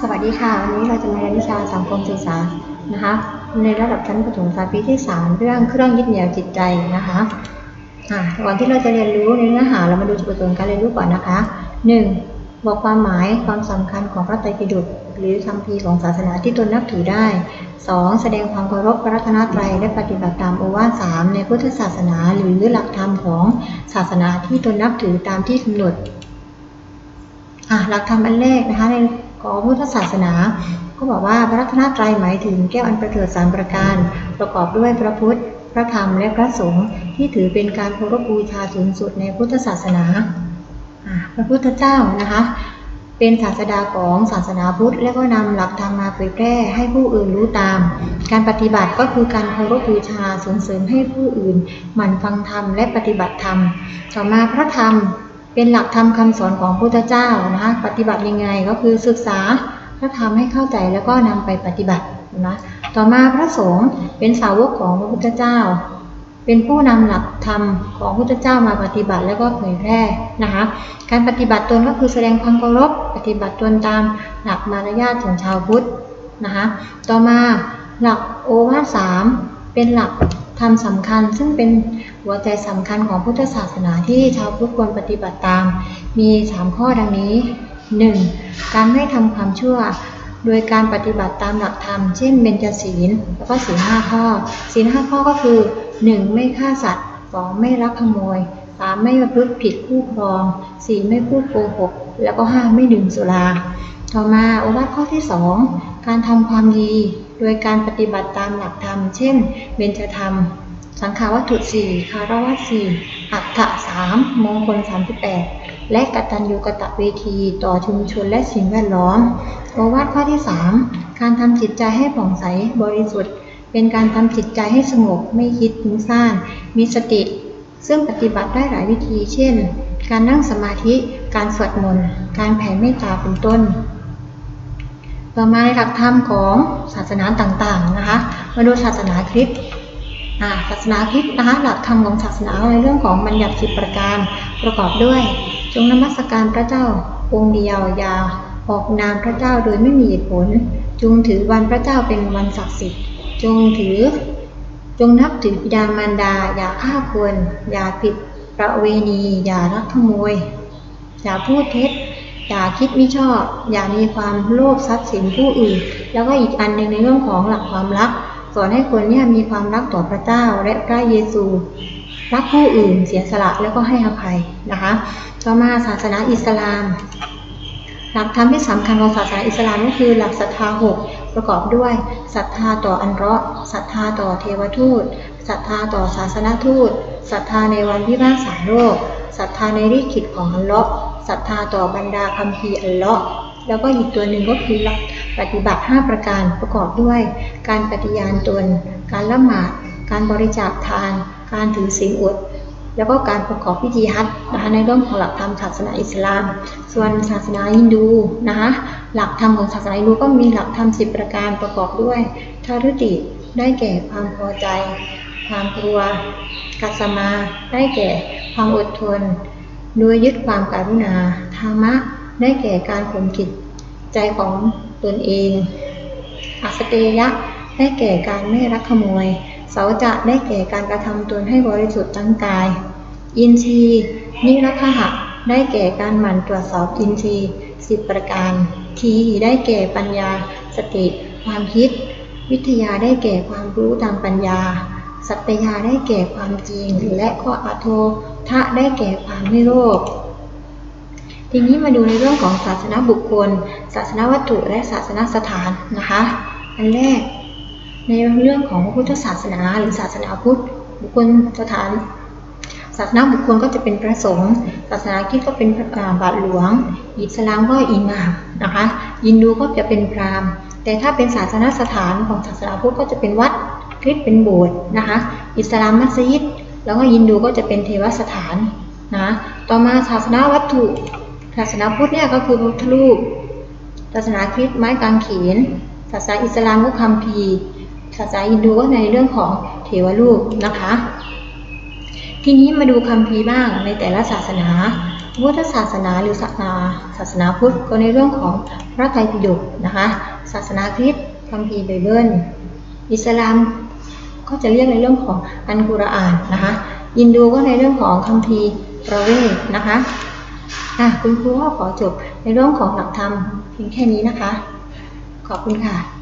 สวัสดีค่ะ วันนี้เราจะมาเรียนวิชาสังคมศึกษานะคะในระดับชั้นประถมศึกษาปีที่ 3 เรื่องเครื่องยึดเหนี่ยวจิตใจนะคะก่อนที่เราจะเรียนรู้ในเนื้อหาเรามาดูจุดประสงค์การเรียนรู้ก่อนนะคะ 1. บอกความหมายความสำคัญของพระไตรปิฎกหรือคำพีของศาสนาที่ตนนับถือได้ 2. แสดงความเคารพพระรัตนตรัยและปฏิบัติตามโอวาทสามในพุทธศาสนาหรือหลักธรรมของศาสนาที่ตนนับถือตามที่กำหนดหลักธรรมอันแรกนะคะใน ของพุทธศาสนา ก็บอกว่าพระรัตนตรัยหมายถึงแก้วอันประเสริฐสามประการ ประกอบด้วยพระพุทธ พระธรรมและพระสงฆ์ที่ถือเป็นการเคารพบูชาสูงสุดในพุทธศาสนาพระพุทธเจ้านะคะเป็นศาสดาของศาสนาพุทธ และก็นำหลักธรรมมาเผยแพร่ให้ผู้อื่นรู้ตาม การปฏิบัติก็คือการเคารพบูชาส่งเสริมให้ผู้อื่นหมั่นฟังธรรมและปฏิบัติธรรม ต่อมาพระธรรม เป็นหลักธรรมคำสอนของพุทธเจ้านะคะปฏิบัติยังไงก็คือศึกษาพระธรรมให้เข้าใจแล้วก็นำไปปฏิบัตินะต่อมาพระสงฆ์เป็นสาวกของพระพุทธเจ้า เป็นผู้นำหลักธรรมของพุทธเจ้ามาปฏิบัติแล้วก็เผยแพร่นะคะการปฏิบัติตนก็คือแสดงความเคารพปฏิบัติตนตามหลักมารยาทของชาวพุทธนะคะต่อมาหลักโอวาทสามเป็นหลัก ธรรมสำคัญซึ่งเป็นหัวใจสำคัญของพุทธศาสนาที่ชาวพุทธควรปฏิบัติตาม มี 3 ข้อดังนี้ 1. การไม่ทำความชั่ว โดยการปฏิบัติตามหลักธรรม เช่นเบญจศีล แล้วก็ศีลห้าข้อ ศีลห้าข้อก็คือ 1. ไม่ฆ่าสัตว์ 2. ไม่ลักขโมย 3. ไม่ประพฤติผิดคู่ครอง 4. ไม่พูดโกหก แล้วก็ 5. ไม่ดื่มสุรา ต่อมาโอวาทข้อที่ 2 การทำความดี โดยการปฏิบัติตามหลักธรรม เช่น เบญจธรรม สังขาวัตถุสี่คารวัตสี่อัฏฐะสามมงคล38และกตัญญูกตะเวทีต่อชุมชนและสิ่งแวดล้อมโอวาทข้อที่ 3 การทำจิตใจให้ผ่องใสบริสุทธิ์ เป็นการทำจิตใจให้สงบไม่คิดฟุ้งซ่านมีสติ ซึ่งปฏิบัติได้หลายวิธี เช่น การนั่งสมาธิ การสวดมนต์ การแผ่เมตตาเป็นต้น ต่อมาในหลักธรรมของศาสนาต่างๆนะคะมาดูศาสนาคริสต์ศาสนาคริสต์นะคะหลักธรรมของศาสนาในเรื่องของบัญญัติสิบประการประกอบด้วย จงนมัสการพระเจ้าองค์เดียวยาออกนามพระเจ้าโดยไม่มีเหตุผล จงถือวันพระเจ้าเป็นวันศักดิ์สิทธิ์ จงถือ จงนับถือบิดามารดา อย่าฆ่าคนอย่าผิดประเวณี อย่ารักขโมย อย่าพูดเท็จ อย่าคิดไม่ชอบ อย่ามีความโลภทรัพย์สินผู้อื่น แล้วก็อีกอันหนึ่งในเรื่องของหลักความรัก สอนให้คนเนี่ยมีความรักต่อพระเจ้าและพระเยซูรักผู้อื่นเสียสละแล้วก็ให้อภัยนะคะต่อมาศาสนาอิสลาม หลักธรรมที่สำคัญของศาสนาอิสลามก็คือหลักศรัทธาหกประกอบด้วยศรัทธาต่ออันเราะศรัทธาต่อเทวทูตศรัทธาต่อศาสนทูตศรัทธาในวันพิพากษาโลก ศรัทธาในริขิตของอัลเลาะห์ศรัทธาต่อบรรดาคัมภีอัลเลาะห์แล้วก็อีกตัวหนึ่งก็คือลักปฏิบัติ 5 ประการประกอบด้วย การปฏิญาณตน การละหมาด การบริจาคทาน การถือศีลอดแล้วก็การประกอบพิธีฮัจญ์นะคะในเรื่องของหลักธรรมศาสนาอิสลาม ส่วนศาสนาฮินดูนะคะหลักธรรมของศาสนาฮินดูก็มีหลักธรรมสิบประการประกอบด้วยทารุติได้แก่ความพอใจ ความกลัว กัสมา ได้แก่ความอดทน โดยยึดความการุณา ธรรมะ ได้แก่การข่มจิต ใจของตนเอง อัสเตยะ ได้แก่การไม่รักขโมย เสาจะ ได้แก่การกระทำตนให้บริสุทธิ์ทั้งกาย อินทรีย์นิรักหะ ได้แก่การหมั่นตรวจสอบอินทรีย์สิบประการ ทีได้แก่ปัญญา สติ ความคิด วิทยาได้แก่ความรู้ทางปัญญา สัตยาได้แก่ความจริง และข้ออโททะได้แก่ความไม่โลภทีนี้มาดูในเรื่องของศาสนาบุคคล ศาสนาวัตถุและศาสนาสถานนะคะ อันแรก ในเรื่องของพุทธศาสนาหรือศาสนาพุทธ บุคคลสถาน ศาสนาบุคคลก็จะเป็นพระสงฆ์ศาสนาคริสต์ก็เป็นบาทหลวง อิสลามก็อิหม่ามนะคะยินดูก็จะเป็นพราหมณ์ แต่ถ้าเป็นศาสนาสถานของศาสนาพุทธก็จะเป็นวัด ริสต์เป็นโบสถ์นะคะ อิสลามมัสยิด แล้วก็ยินดูก็จะเป็นเทวสถานนะต่อมาศาสนาวัตถุศาสนาพุทธเนี่ยก็คือพระพุทธรูปศาสนาคริสต์ไม้กางเขนศาสนาอิสลามก็คัมภีร์ศาสนาฮินดูก็ในเรื่องของเทวรูปนะคะททีนี้มาดูคัมภีร์บ้างในแต่ละศาสนาพุทธศาสนาหรือศาสนาศาสนาพุทธก็ในเรื่องของพระไตรปิฎกนะคะ ศาสนาคริสต์คัมภีร์ไบเบิล อิสลาม ก็จะเรียกในเรื่องของอันกุรอานนะคะยินดูก็ในเรื่องของคัมภีร์ประเวทนะคะอะคุณครูก็ขอจบในเรื่องของหลักธรรมเพียงแค่นี้นะคะ ขอบคุณค่ะ